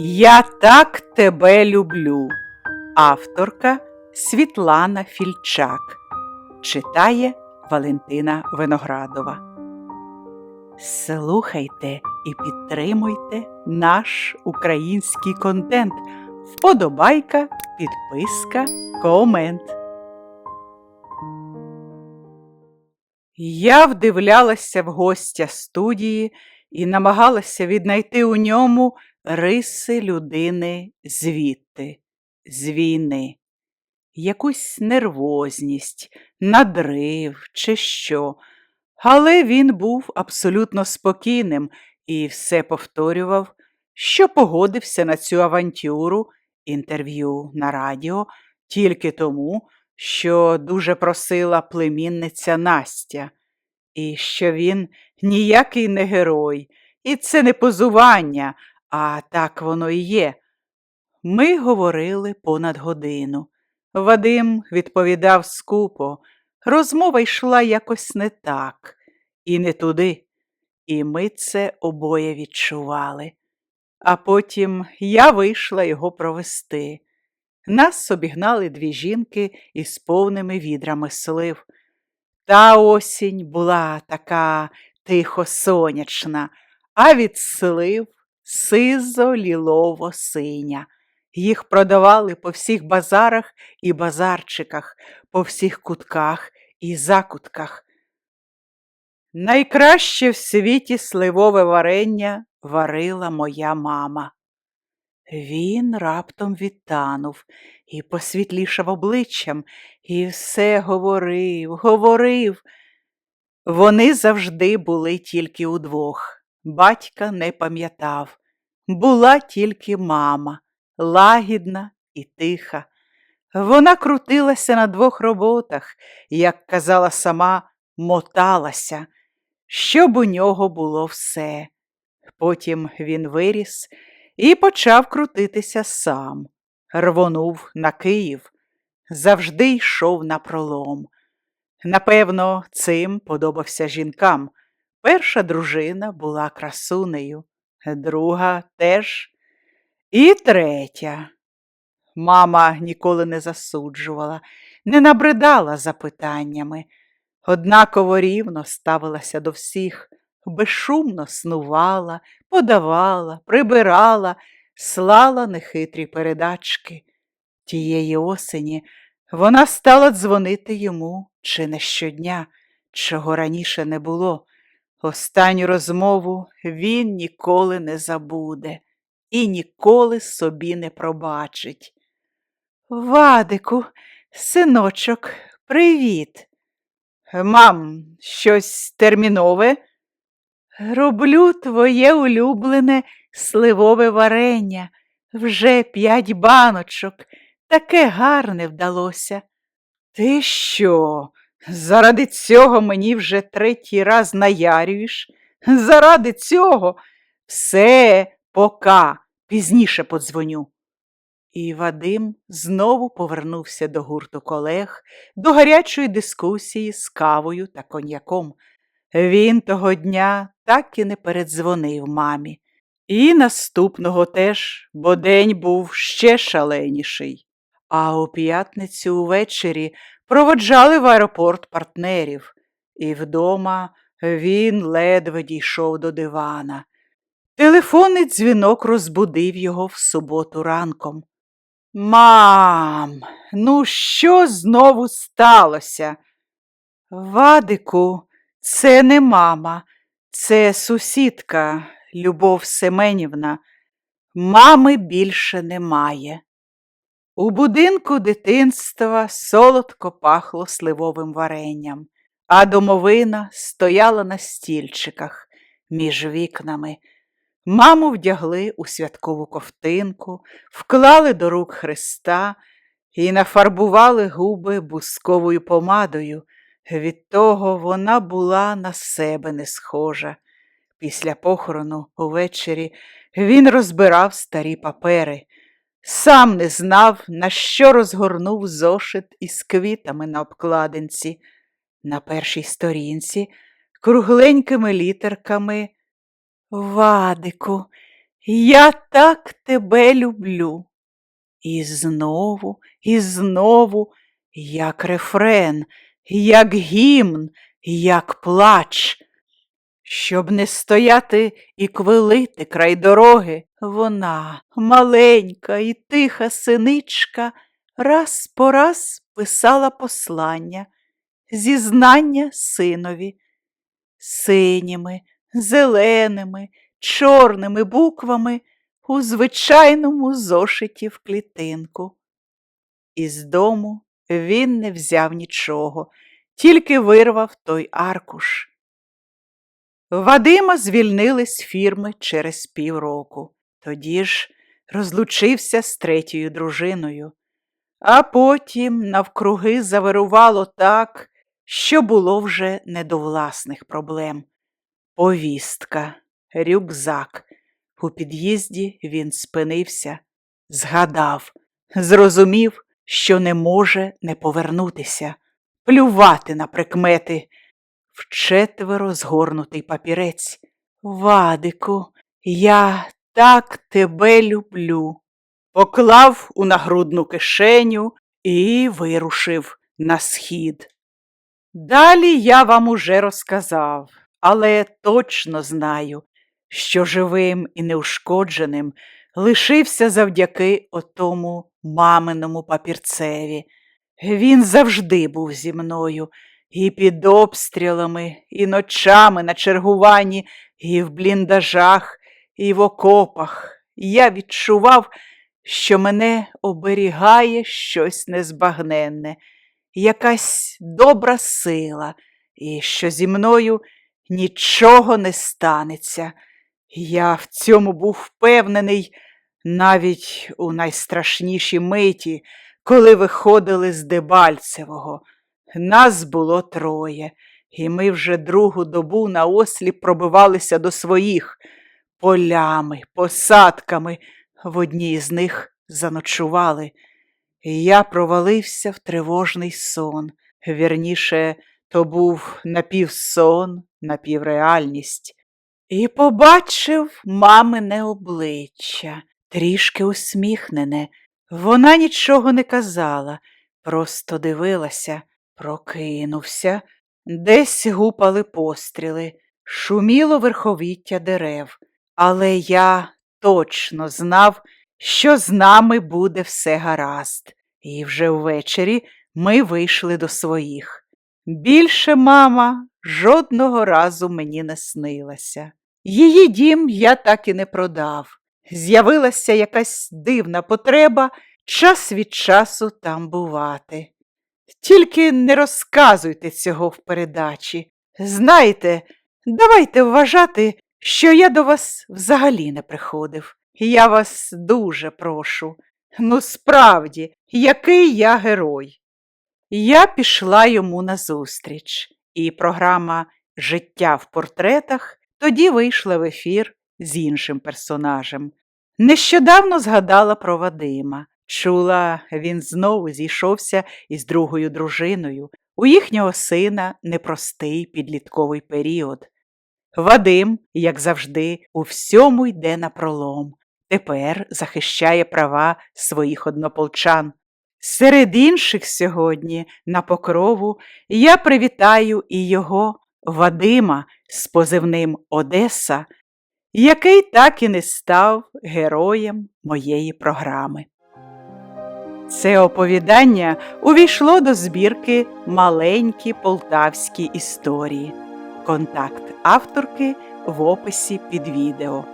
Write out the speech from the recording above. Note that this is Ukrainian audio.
Я так тебе люблю. Авторка Світлана Фільчак читає Валентина Виноградова. Слухайте і підтримуйте наш український контент. Вподобайка, підписка, комент. Я вдивлялася в гостя студії і намагалася віднайти у ньому риси людини звідти, з війни, якусь нервозність, надрив чи що. Але він був абсолютно спокійним і все повторював, що погодився на цю авантюру, інтерв'ю на радіо, тільки тому, що дуже просила племінниця Настя, і що він ніякий не герой, і це не позування, а так воно і є. Ми говорили понад годину. Вадим відповідав скупо, розмова йшла якось не так і не туди, і ми це обоє відчували. А потім я вийшла його провести. Нас обігнали дві жінки із повними відрами слив. Та осінь була така тихо сонячна, а від слив сизо лілово синя. Їх продавали по всіх базарах і базарчиках, по всіх кутках і закутках. Найкраще в світі сливове варення варила моя мама. Він раптом відтанув і посвітлішав обличчям, і все говорив, говорив. Вони завжди були тільки удвох. Батька не пам'ятав. Була тільки мама, лагідна і тиха. Вона крутилася на двох роботах, як казала сама, моталася, щоб у нього було все. Потім він виріс і почав крутитися сам, рвонув на Київ, завжди йшов на пролом. Напевно, цим подобався жінкам. Перша дружина була красунею, друга теж і третя. Мама ніколи не засуджувала, не набридала запитаннями, однаково рівно ставилася до всіх, безшумно снувала, подавала, прибирала, слала нехитрі передачки. Тієї осені вона стала дзвонити йому чи не щодня, чого раніше не було. Останню розмову він ніколи не забуде і ніколи собі не пробачить. Вадику, синочок, привіт. Мам, щось термінове? Роблю твоє улюблене сливове варення, вже п'ять баночок, таке гарне вдалося. Ти що? Заради цього мені вже третій раз наярюєш. Заради цього все пока, пізніше подзвоню. І Вадим знову повернувся до гурту колег, до гарячої дискусії з кавою та коньяком. Він того дня так і не передзвонив мамі. І наступного теж, бо день був ще шаленіший. А у п'ятницю увечері проводжали в аеропорт партнерів, і вдома він ледве дійшов до дивана. Телефонний дзвінок розбудив його в суботу ранком. Мам, ну що знову сталося? Вадику, це не мама, це сусідка Любов Семенівна. Мами більше немає. У будинку дитинства солодко пахло сливовим варенням, а домовина стояла на стільчиках між вікнами. Маму вдягли у святкову ковтинку, вклали до рук Христа і нафарбували губи бусковою помадою. Від того вона була на себе не схожа. Після похорону увечері він розбирав старі папери. Сам не знав, на що розгорнув зошит із квітами на обкладинці. На першій сторінці кругленькими літерками Вадику, я так тебе люблю. І знову, і знову, як рефрен, як гімн, як плач. Щоб не стояти і квилити край дороги, вона, маленька і тиха синичка, раз по раз писала послання, зізнання синові, синіми, зеленими, чорними буквами у звичайному зошиті в клітинку. Із дому він не взяв нічого, тільки вирвав той аркуш. Вадима звільнили з фірми через півроку. Тоді ж розлучився з третьою дружиною, а потім навкруги завирувало так, що було вже не до власних проблем. Повістка, рюкзак. У під'їзді він спинився, згадав, зрозумів, що не може не повернутися, плювати на прикмети. Вчетверо згорнутий папірець. Вадику, я так тебе люблю. Поклав у нагрудну кишеню і вирушив на схід. Далі я вам уже розказав, але точно знаю, що живим і неушкодженим лишився завдяки отому маминому папірцеві. Він завжди був зі мною і під обстрілами, і ночами на чергуванні, і в бліндажах, і в окопах. Я відчував, що мене оберігає щось незбагненне, якась добра сила, і що зі мною нічого не станеться. Я в цьому був впевнений навіть у найстрашнішій миті, коли виходили з Дебальцевого. Нас було троє, і ми вже другу добу на осліп пробивалися до своїх полями, посадками. В одній з них заночували. І я провалився в тривожний сон. Вірніше, то був напівсон, напівреальність. І побачив мамине обличчя, трішки усміхнене. Вона нічого не казала, просто дивилася, прокинувся, десь гупали постріли, шуміло верховіття дерев. Але я точно знав, що з нами буде все гаразд, і вже ввечері ми вийшли до своїх. Більше мама жодного разу мені не снилася. Її дім я так і не продав. З'явилася якась дивна потреба час від часу там бувати. Тільки не розказуйте цього в передачі. Знаєте, давайте вважати, що я до вас взагалі не приходив. Я вас дуже прошу. Ну, справді, який я герой. Я пішла йому назустріч, і програма Життя в портретах тоді вийшла в ефір з іншим персонажем. Нещодавно згадала про Вадима. Чула, він знову зійшовся із другою дружиною. У їхнього сина непростий підлітковий період. Вадим, як завжди, у всьому йде на пролом. Тепер захищає права своїх однополчан. Серед інших сьогодні на покрову я привітаю і його Вадима з позивним Одеса, який так і не став героєм моєї програми. Це оповідання увійшло до збірки Маленькі полтавські історії. Контакт авторки в описі під відео.